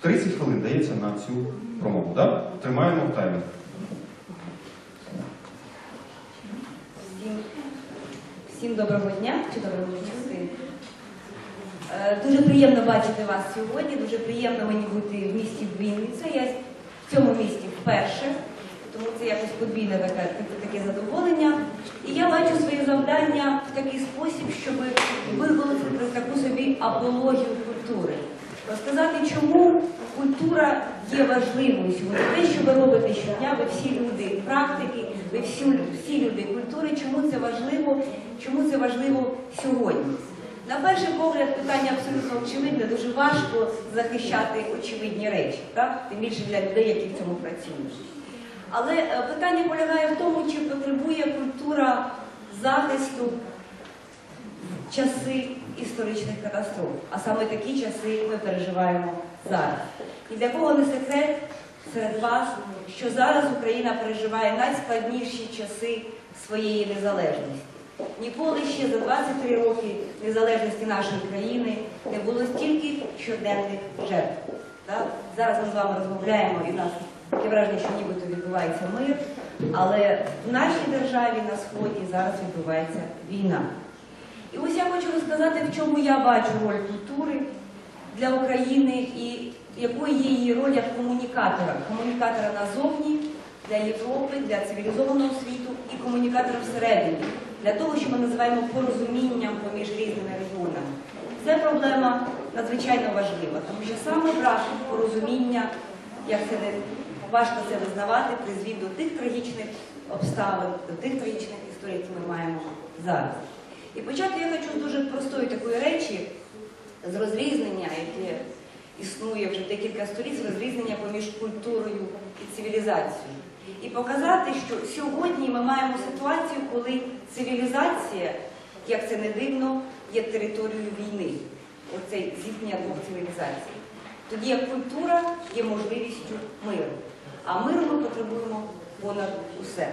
30 хвилин дається на цю промову. Да? Тримаємо таймінг. Всім, доброго дня, чи доброго чути. Е, Дуже приємно бачити вас сьогодні, дуже приємно мені бути в місті Вінниця. Я в цьому місті вперше, тому це якось подвійне таке задоволення. І я бачу своє завдання в такий спосіб, щоб виголосити таку собі апологію культури. Розказати, чому культура є важливою сьогодні. Те, що ви робите щодня, ви всі люди практики, ви всі, всі люди культури, чому це важливо, чому це важливо сьогодні. На перший погляд питання абсолютно очевидне, дуже важко захищати очевидні речі, так? тим більше для людей, які в цьому працюють. Але е, питання полягає в тому, чи потребує культура захисту в часи історичних катастроф. А саме такі часи ми переживаємо зараз. І для кого не секрет серед вас, що зараз Україна переживає найскладніші часи своєї незалежності. Ніколи ще за 23 роки незалежності нашої країни не було стільки щоденних жертв. Так? Зараз ми з вами розмовляємо і в нас таке враження, що нібито відбувається мир, але в нашій державі на сході зараз відбувається війна. І ось я хочу розказати, в чому я бачу роль культури для України і якою є її роль як комунікатора. Комунікатора назовні для Європи, для цивілізованого світу і комунікатора всередині, для того, що ми називаємо порозумінням поміж різними регіонами. Це проблема надзвичайно важлива, тому що саме брак порозуміння, як це не важко це визнавати, призвів до тих трагічних обставин, до тих трагічних історій, які ми маємо зараз. І почати я хочу з дуже простої такої речі, з розрізнення, яке існує вже декілька століть, розрізнення поміж культурою і цивілізацією. І показати, що сьогодні ми маємо ситуацію, коли цивілізація, як це не дивно, є територією війни. Оцей зіткнення двох цивілізацій. Тоді як культура є можливістю миру. А миру ми потребуємо понад усе.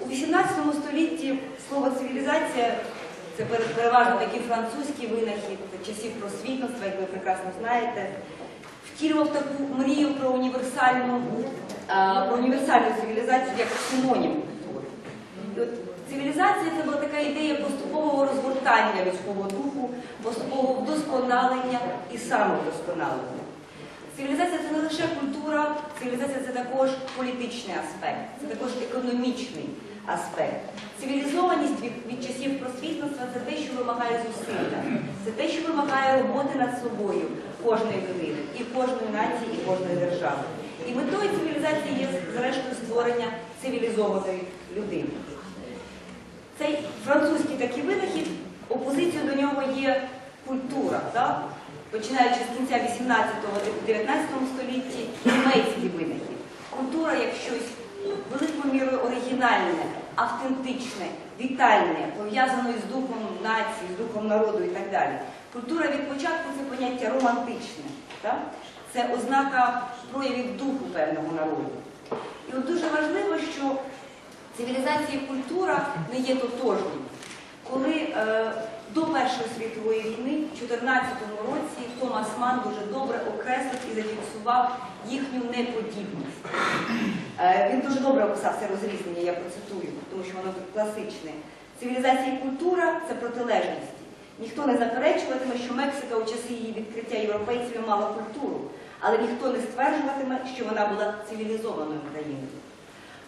У 18 столітті слово цивілізація це переважно такий французький винахід часів просвітництва, як ви прекрасно знаєте, втілював таку мрію про універсальну, про універсальну цивілізацію як синонім культури. Цивілізація це була така ідея поступового розгортання людського духу, поступового вдосконалення і самовдосконалення. Цивілізація це не лише культура, цивілізація це також політичний аспект, це також економічний аспект. Цивілізованість від, часів просвітництва це те, що вимагає зусилля, це те, що вимагає роботи над собою кожної людини, і кожної нації, і кожної держави. І метою цивілізації є, зрештою, створення цивілізованої людини. Цей французький такий винахід, опозицією до нього є культура. Так? Починаючи з кінця 18-19 столітті, німецький винахід. Культура як щось великою мірою оригінальне, автентичне, вітальне, пов'язане з духом нації, з духом народу і так далі. Культура від початку це поняття романтичне. Так? Це ознака проявів духу певного народу. І от дуже важливо, що цивілізація і культура не є тотожні. Коли е, до Першої світової війни, в 2014 році, Томас Ман дуже добре окреслив і зафіксував їхню неподібність. Е, він дуже добре описав це розрізнення, я процитую, тому що воно класичне. Цивілізація і культура це протилежності. Ніхто не заперечуватиме, що Мексика у часи її відкриття європейцями мала культуру, але ніхто не стверджуватиме, що вона була цивілізованою країною.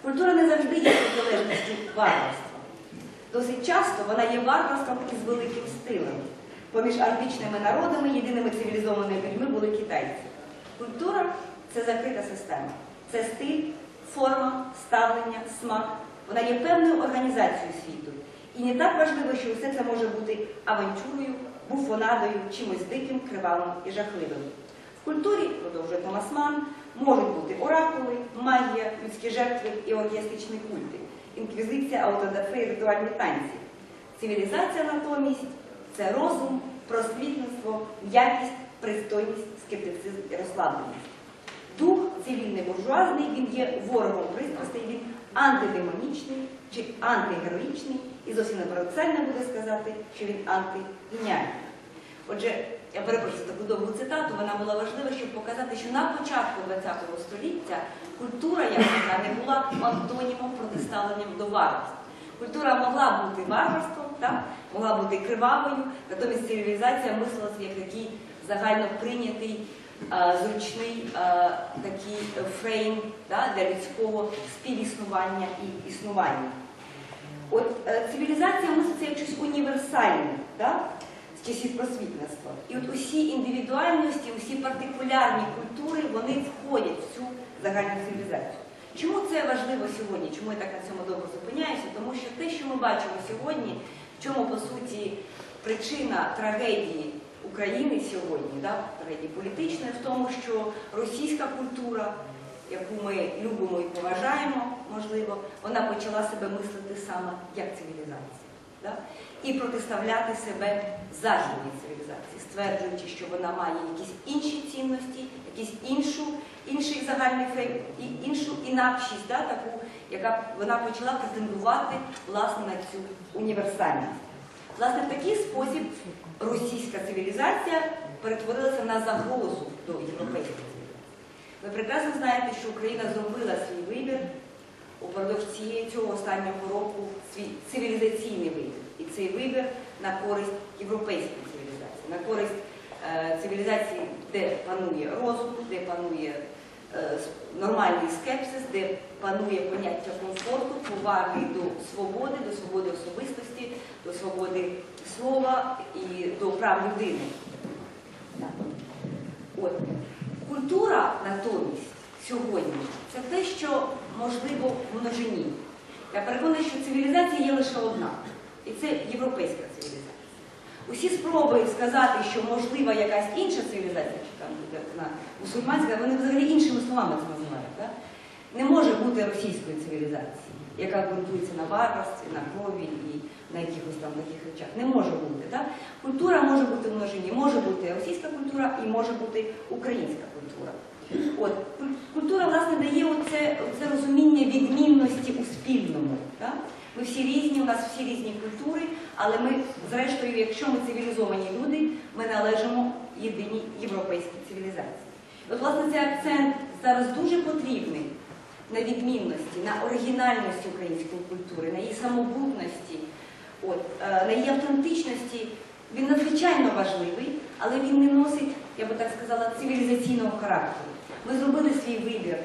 Культура не завжди є протилежністю варварства. Досить часто вона є варварством із великим стилем. Поміж античними народами єдиними цивілізованими людьми були китайці. Культура це закрита система. Це стиль, форма, ставлення, смак. Вона є певною організацією світу. І не так важливо, що все це може бути авантюрою, буфонадою, чимось диким, кривавим і жахливим. В культурі, продовжує Томас Ман, можуть бути оракули, магія, людські жертви і оргіастичні культи інквізиція, аутодафе і ритуальні танці. Цивілізація натомість це розум, просвітництво, м'якість, пристойність, скептицизм і розслабленість. Дух цивільний буржуазний, він є ворогом пристрастей, він антидемонічний чи антигероїчний, і зовсім не буде сказати, що він антигеніальний. Отже, я перепрошую таку довгу цитату, вона була важлива, щоб показати, що на початку ХХ століття культура як така не була антонімом протиставленням до варварства. Культура могла бути варварством, так? могла бути кривавою, натомість цивілізація мислилася як такий загально прийнятий, е, зручний е, такий фрейм да, для людського співіснування і існування. От е, цивілізація мислиться як щось універсальне да? Часів просвітництва. І от усі індивідуальності, усі партикулярні культури, вони входять в цю загальну цивілізацію. Чому це важливо сьогодні? Чому я так на цьому довго зупиняюся? Тому що те, що ми бачимо сьогодні, в чому по суті причина трагедії України сьогодні, да? трагедії політичної, в тому, що російська культура, яку ми любимо і поважаємо, можливо, вона почала себе мислити саме як цивілізація. Да? І протиставляти себе західній цивілізації, стверджуючи, що вона має якісь інші цінності, якісь іншу, інший загальний фрейм, і іншу інакшість, да, таку, яка вона почала претендувати власне на цю універсальність. Власне, в такий спосіб російська цивілізація перетворилася на загрозу до європейської цивілізації. Ви прекрасно знаєте, що Україна зробила свій вибір цього останнього року цивілізаційний вибір. І цей вибір на користь європейської цивілізації, на користь е, цивілізації, де панує розум, де панує е, нормальний скепсис, де панує поняття комфорту, поваги до свободи, до свободи особистості, до свободи слова і до прав людини. От. Культура натомість сьогодні це те, що можливо в множині. Я переконана, що цивілізація є лише одна, і це європейська цивілізація. Усі спроби сказати, що можлива якась інша цивілізація, чи там на мусульманська, вони взагалі іншими словами це називають. Так? Не може бути російської цивілізації, яка ґрунтується на варварстві, на крові і на якихось там таких речах. Не може бути. Так? Культура може бути в множині, може бути російська культура і може бути українська культура. От, культура, власне, дає оце, оце розуміння відмінності у спільному. Так? Ми всі різні, у нас всі різні культури, але ми, зрештою, якщо ми цивілізовані люди, ми належимо єдиній європейській цивілізації. От, власне, цей акцент зараз дуже потрібний на відмінності, на оригінальності української культури, на її самобутності, от, е, на її автентичності. Він надзвичайно важливий, але він не носить, я би так сказала, цивілізаційного характеру. Ми зробили свій вибір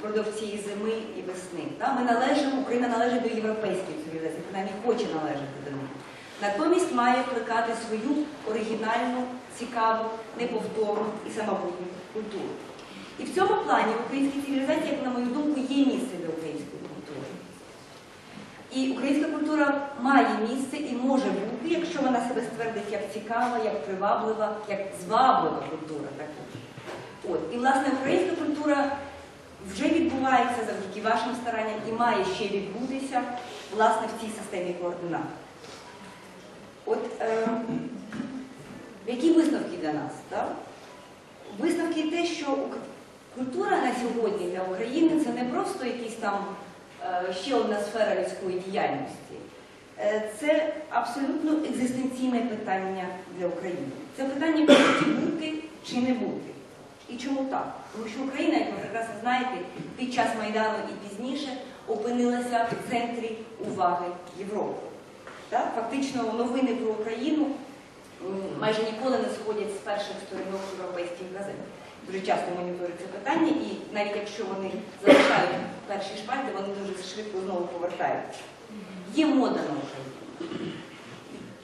впродовж цієї зими і весни. Ми належимо, Україна належить до європейської цивілізації, вона не хоче належати до них. Натомість має плекати свою оригінальну, цікаву, неповторну і самобутню культуру. І в цьому плані в українській цивілізації, як на мою думку, є місце для української культури. І українська культура має місце і може бути, якщо вона себе ствердить як цікава, як приваблива, як зваблива культура також. От. І, власне, українська культура вже відбувається завдяки вашим старанням і має ще відбутися власне в цій системі координат. От е, які висновки для нас? Так? Висновки те, що культура на сьогодні для України це не просто якісь там е, ще одна сфера людської діяльності. Е, Це абсолютно екзистенційне питання для України. Це питання суті бути чи не бути. І чому так? Тому що Україна, як ви прекрасно знаєте, під час Майдану і пізніше опинилася в центрі уваги Європи. Так? Фактично новини про Україну майже ніколи не сходять з перших сторінок європейських газет. Дуже часто моніторять це питання, і навіть якщо вони залишають перші шпальти, вони дуже швидко знову повертаються. Є мода на Україну.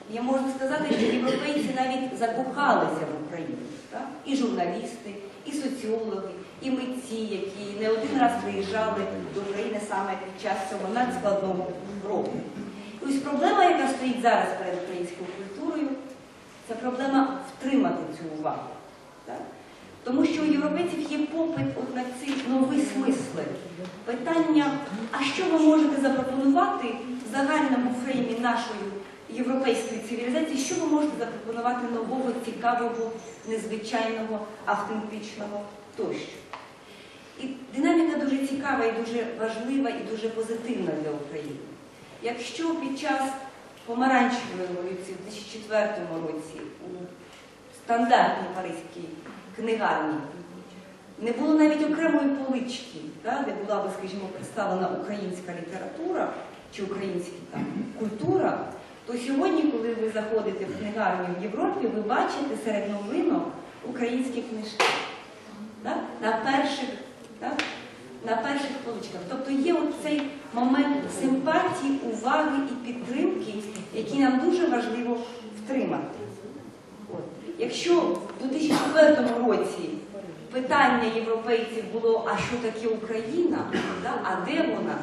Я можу сказати, що європейці навіть закохалися в Україну. Так? І журналісти, і соціологи, і митці, які не один раз приїжджали до України саме під час цього надскладного року. І ось проблема, яка стоїть зараз перед українською культурою, це проблема втримати цю увагу. Так? Тому що у європейців є попит от на ці нові смисли. Питання, а що ви можете запропонувати в загальному фреймі нашої європейської цивілізації, що ви можете запропонувати нового, цікавого, незвичайного, автентичного тощо. І динаміка дуже цікава і дуже важлива і дуже позитивна для України. Якщо під час помаранчевої революції в 2004 році у стандартній паризькій книгарні не було навіть окремої полички, да, де була би, скажімо, представлена українська література чи українська там, культура, то сьогодні, коли ви заходите в книгарню в Європі, ви бачите серед новинок українські книжки. Да? На перших, да? на перших поличках. Тобто є цей момент симпатії, уваги і підтримки, який нам дуже важливо втримати. Якщо в 2004 році питання європейців було, а що таке Україна, да? а де вона?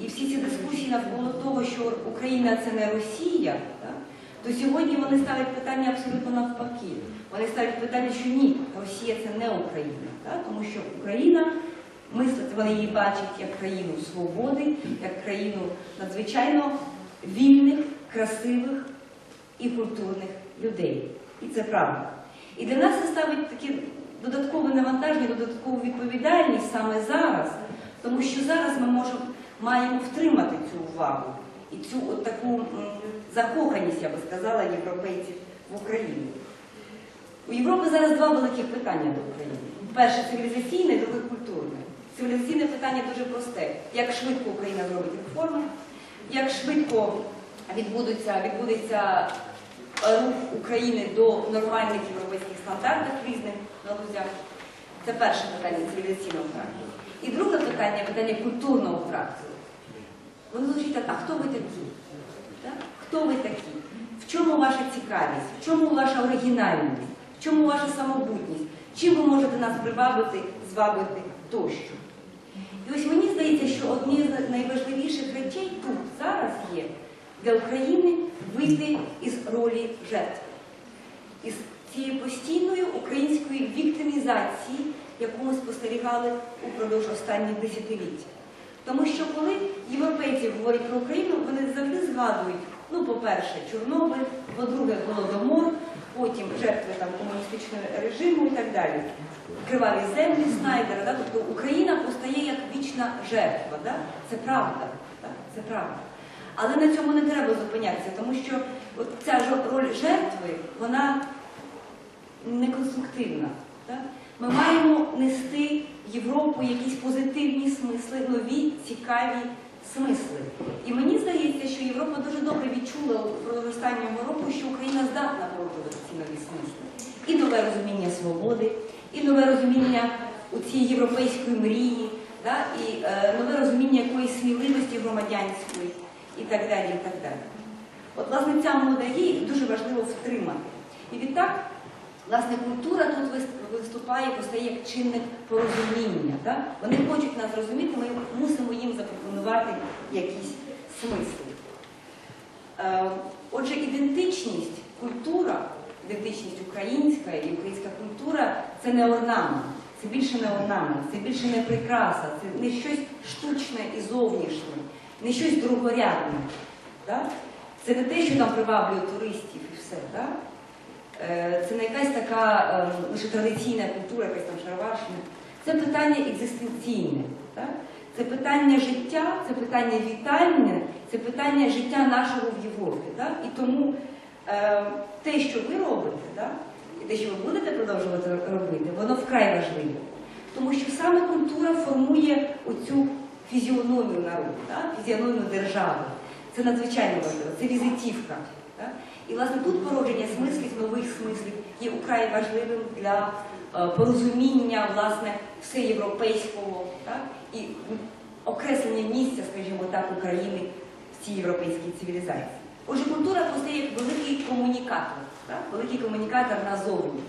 І всі ці дискусії навколо того, що Україна це не Росія, то сьогодні вони ставлять питання абсолютно навпаки. Вони ставлять питання, що ні, Росія це не Україна, тому що Україна, мислить, вони її бачать як країну свободи, як країну надзвичайно вільних, красивих і культурних людей. І це правда. І для нас це ставить таке додаткове навантаження, додаткову відповідальність саме зараз, тому що зараз ми можемо, маємо втримати цю увагу і цю от таку закоханість, я би сказала, європейців в Україну. У Європи зараз два великих питання до України. Перше цивілізаційне, друге культурне. Цивілізаційне питання дуже просте. Як швидко Україна зробить реформи, як швидко відбудеться, відбудеться рух України до нормальних європейських стандартів різних галузях. Це перше питання цивілізаційного характеру. І друге питання питання культурного характеру. Воно звучить так, а хто ви такі? Так? Хто ви такі? В чому ваша цікавість? В чому ваша оригінальність? В чому ваша самобутність? Чим ви можете нас привабити, звабити тощо? І ось мені здається, що однією з найважливіших речей тут зараз є для України вийти із ролі жертви, із цієї постійної української віктимізації, яку ми спостерігали упродовж останніх десятиліть. Тому що коли європейці говорять про Україну, вони завжди згадують, ну, по-перше, Чорнобиль, по-друге, Голодомор, потім жертви там, комуністичного режиму і так далі. Криваві землі Снайдера. Да? Тобто Україна постає як вічна жертва. Да? Це правда. Да? Це правда. Але на цьому не треба зупинятися, тому що от ця роль жертви, вона неконструктивна. Так? Ми маємо нести Європу якісь позитивні смисли, нові, цікаві смисли. І мені здається, що Європа дуже добре відчула впродовж останнього року, що Україна здатна породжувати ці нові смисли. І нове розуміння свободи, і нове розуміння у цієї європейської мрії, да? і е, нове розуміння якоїсь сміливості громадянської, і так далі. і так далі. От, власне, ця молода є дуже важливо втримати. І відтак, власне, культура тут виступає, постає як чинник порозуміння. Да? Вони хочуть нас розуміти, ми мусимо їм запропонувати якісь смисли. Е, Отже, ідентичність, культура, ідентичність українська і українська культура це не орнамент, це більше не орнамент, це більше не прикраса, це не щось штучне і зовнішнє, не щось другорядне. Да? Це не те, що там приваблює туристів і все. Да? Е, Це не якась така лише традиційна культура, якась там шароварщина. Це питання екзистенційне. Це питання життя, це питання вітальне, це питання життя нашого в Європі. І тому е, те, що ви робите, і те, що ви будете продовжувати робити, воно вкрай важливе. Тому що саме культура формує оцю фізіономію народу, фізіономію держави. Це надзвичайно важливо, це візитівка. І власне тут породження смислів, нових смислів є украй важливим для е, порозуміння власне всеєвропейського і окреслення місця, скажімо так, України в цій європейській цивілізації. Отже, культура постає як великий комунікатор, великий комунікатор назовні.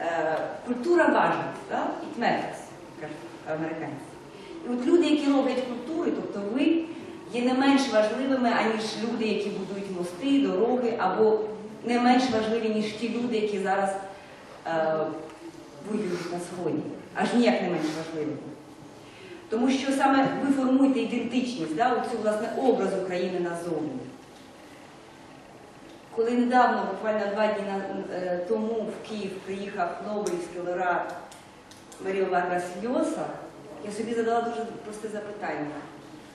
Е, культура так? it matters, кажуть американці. І от люди, які роблять культури, тобто ви, є не менш важливими, аніж люди, які будують мости, дороги, або не менш важливі, ніж ті люди, які зараз е, воюють на сході. Аж ніяк не менш важливими. Тому що саме ви формуєте ідентичність, да, оцю, власне, образ України назовні. Коли недавно, буквально два дні е, тому в Київ приїхав Нобелівський лауреат Маріо Варгас Льоса, я собі задала дуже просте запитання.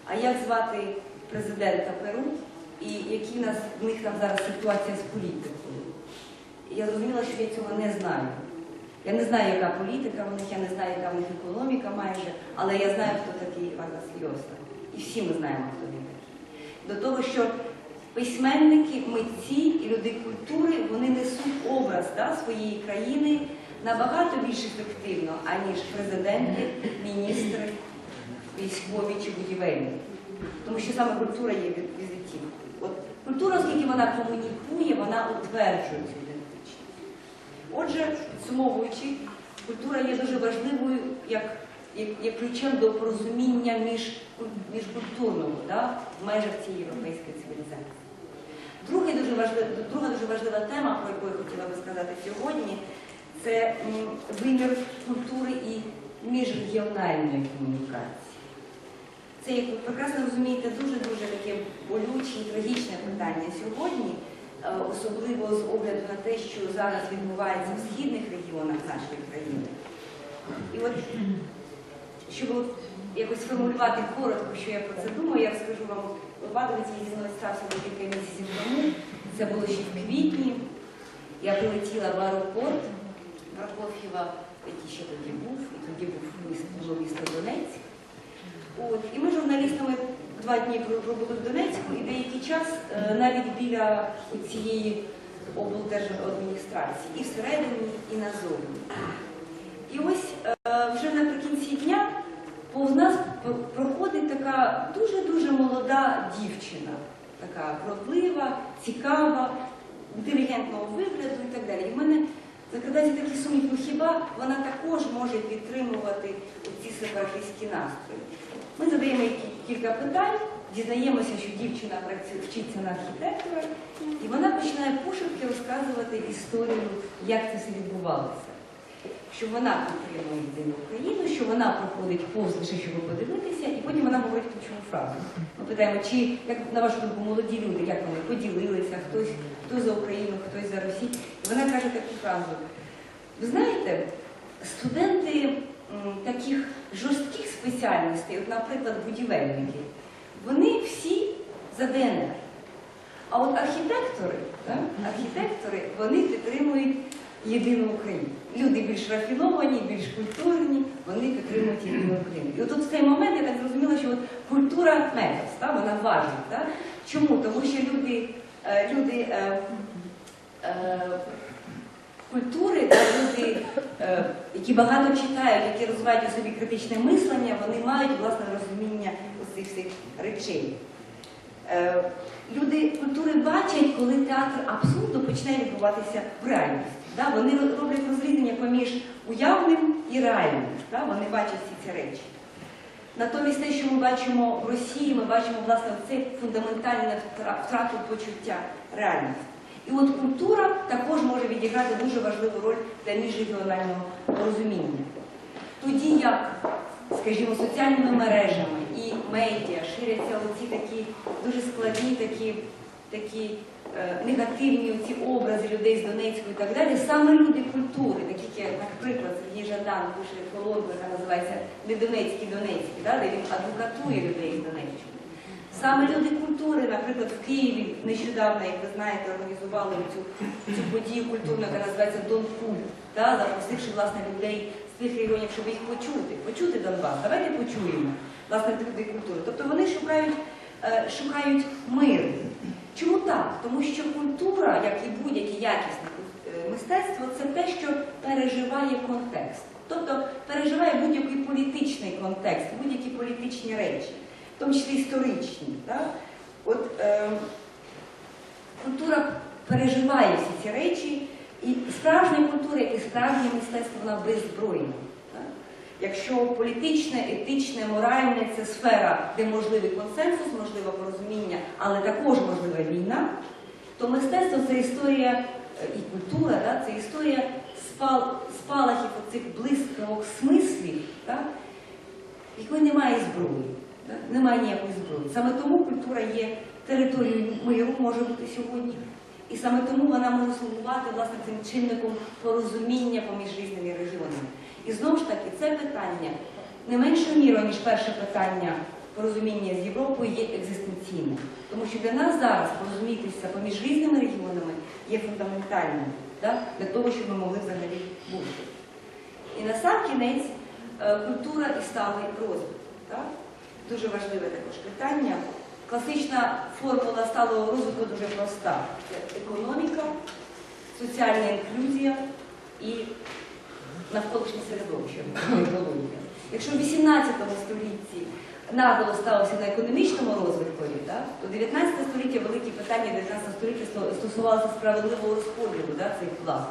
А як звати президента Перу і які нас в них там зараз ситуація з політикою? Я зрозуміла, що я цього не знаю. Я не знаю, яка політика в них, я не знаю, яка в них економіка майже, але я знаю, хто такий Варнас Йоста. І всі ми знаємо, хто він такий. До того, що письменники, митці і люди культури вони несуть образ да, своєї країни набагато більш ефективно, аніж президенти, міністри, військові чи будівельники. Тому що саме культура є візитівкою. Культура, оскільки вона комунікує, вона утверджує цю ідентичність. Отже, підсумовуючи, культура є дуже важливою як, як, як ключем до порозуміння між, міжкультурного да, в межах цієї європейської цивілізації. Друга дуже, важлива, друга дуже важлива тема, про яку я хотіла би сказати сьогодні, це вимір культури і міжрегіональної комунікації. Це, як ви прекрасно розумієте, дуже-дуже таке болюче і трагічне питання сьогодні, е, особливо з огляду на те, що зараз відбувається в східних регіонах нашої країни. І от, щоб якось сформулювати коротко, що я про це думаю, я розкажу вам випадок, зі мною стався декілька місяців тому. Це було ще в квітні. Я прилетіла в аеропорт Прокоф'єва, який ще тоді був, і тоді був місто, було місто Донецьк. От, і ми журналістами два дні пробули в Донецьку і деякий час е, навіть біля цієї облдержадміністрації, і всередині, і назовні. І ось е, вже наприкінці дня повз нас проходить така дуже-дуже молода дівчина, така вродлива, цікава, інтелігентного вигляду і так далі. І в мене закрадається такий сумнів, ну хіба вона також може підтримувати ці сепаратистські настрої? Ми задаємо їй кілька питань, дізнаємося, що дівчина вчиться на архітектора, і вона починає пошепки розказувати історію, як це все відбувалося. Що вона підтримує єдину Україну, що вона проходить повз лише, щоб подивитися, і потім вона говорить ключову фразу. Ми питаємо, чи як на вашу думку молоді люди, як вони поділилися, хтось хто за Україну, хтось за Росію. І вона каже таку фразу: ви знаєте, студенти таких жорстких спеціальностей, от, наприклад, будівельники, вони всі за ДНР. А от архітектори, так, архітектори, вони підтримують єдину Україну. Люди більш рафіновані, більш культурні, вони підтримують єдину Україну. І от в цей момент я так зрозуміла, що от культура так, вона важна. Так? Чому? Тому що люди, е, люди е, е, культури, та люди, е, які багато читають, які розвивають у собі критичне мислення, вони мають власне розуміння усіх цих речей. Е, Люди культури бачать, коли театр абсурду почне відбуватися в реальності. Да? Вони роблять розрізнення поміж уявним і реальним. Да? Вони бачать всі ці речі. Натомість те, що ми бачимо в Росії, ми бачимо власне це фундаментальне втрату почуття реальності. І от культура також може відіграти дуже важливу роль для міжрегіонального розуміння. Тоді як, скажімо, соціальними мережами і медіа ширяться оці такі дуже складні, такі, такі негативні оці образи людей з Донецьку і так далі, саме люди культури, такі як, наприклад, Сергій Жадан пише колонку, яка називається Не Донецькі Донецькі, да, де він адвокатує людей з Донеччини. Саме люди культури, наприклад, в Києві нещодавно, як ви знаєте, організували цю, цю подію культурну, яка називається Дон Культ, да, запросивши власне людей з тих регіонів, щоб їх почути, почути Донбас. Давайте почуємо власне люди культури. Тобто вони шукають, е, шукають мир. Чому так? Тому що культура, як і будь-яке якісне е, мистецтво, це те, що переживає контекст. Тобто переживає будь-який політичний контекст, будь-які політичні речі, в тому числі історичні. Так? От, е, культура переживає всі ці речі, і справжня культура, і справжнє мистецтво, вона беззбройна. Якщо політичне, етичне, моральне це сфера, де можливий консенсус, можливе порозуміння, але також можлива війна, то мистецтво це історія е, і культура, да, це історія спал, спалахів оцих блискавок смислів, так, якої немає зброї. так, Немає ніякої зброї. Саме тому культура є територією миру, може бути сьогодні. І саме тому вона може слугувати власне цим чинником порозуміння поміж різними регіонами. І знову ж таки, це питання не меншою мірою, ніж перше питання порозуміння з Європою є екзистенційним. Тому що для нас зараз порозумітися поміж різними регіонами є фундаментальним. да? для того, щоб ми могли взагалі бути. І на сам кінець е, культура і сталий розвиток. Дуже важливе також питання. Класична формула сталого розвитку дуже проста. Це економіка, соціальна інклюзія і навколишнє середовище, екологія. Якщо в 18 столітті наголо ставився на економічному розвиткові, так, то 19 століття великі питання 19 століття сто- стосувалося справедливого розподілу цих благ.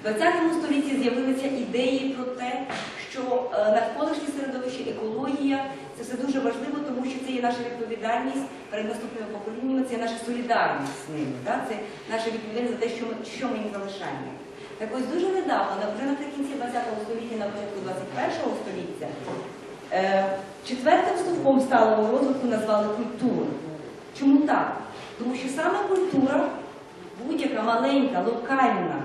В 20 столітті з'явилися ідеї про те, що е, навколишнє середовище, екологія це все дуже важливо, тому що це є наша відповідальність перед наступними поколіннями, це є наша солідарність з ними. Це наша відповідальність за те, що ми їм залишаємо. Так ось дуже недавно, вже наприкінці 20 століття, на початку 21 століття, е, четвертим стовпом сталого розвитку назвали культуру. Чому так? Тому що саме культура, будь-яка маленька, локальна,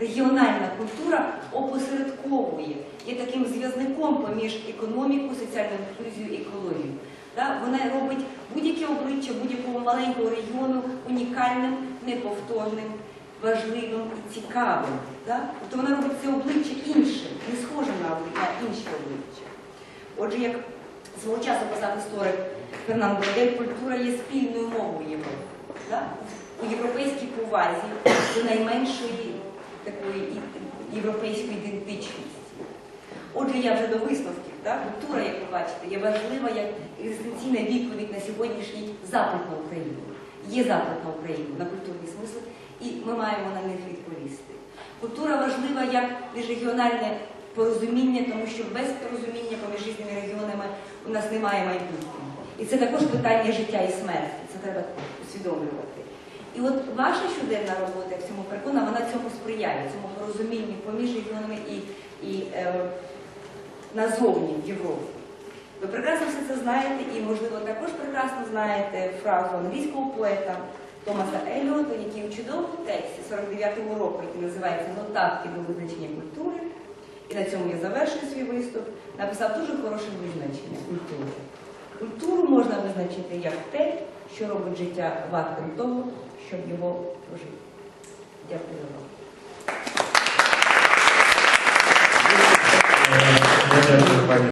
регіональна культура опосередковує, є таким зв'язником поміж економікою, соціальною інклюзією і екологією. Вона робить будь-яке обличчя будь-якого маленького регіону унікальним, неповторним, важливим і цікавим. Тобто вона робить це обличчя іншим, не схожим на, інші обличчя. Отже, як свого часу казав історик Фернан Бродель, культура є спільною мовою Європи. У європейській повазі до найменшої такої європейської ідентичності. Отже, я вже до висновків. Культура, як ви бачите, є важлива як екзистенційна відповідь на сьогоднішній запит на Україну. Є запит на Україну, на культурний смисл, і ми маємо на них відповісти. Культура важлива як міжрегіональне порозуміння, тому що без порозуміння поміж різними регіонами у нас немає майбутнього. І це також питання життя і смерті. Це треба усвідомлювати. І от ваша щоденна робота, я в цьому переконана, вона цьому сприяє, цьому порозумінню поміж регіонами і, і е, назовні в Європі. Ви прекрасно все це знаєте і, можливо, також прекрасно знаєте фразу англійського поета Томаса Еліота, який у чудовому тексті 49-го року, який називається Нотатки до визначення культури, і на цьому я завершую свій виступ, написав дуже хороше визначення культури. Культуру можна визначити як те, що робить життя вартим того, щоб його прожити. Дякую вам. Дякую,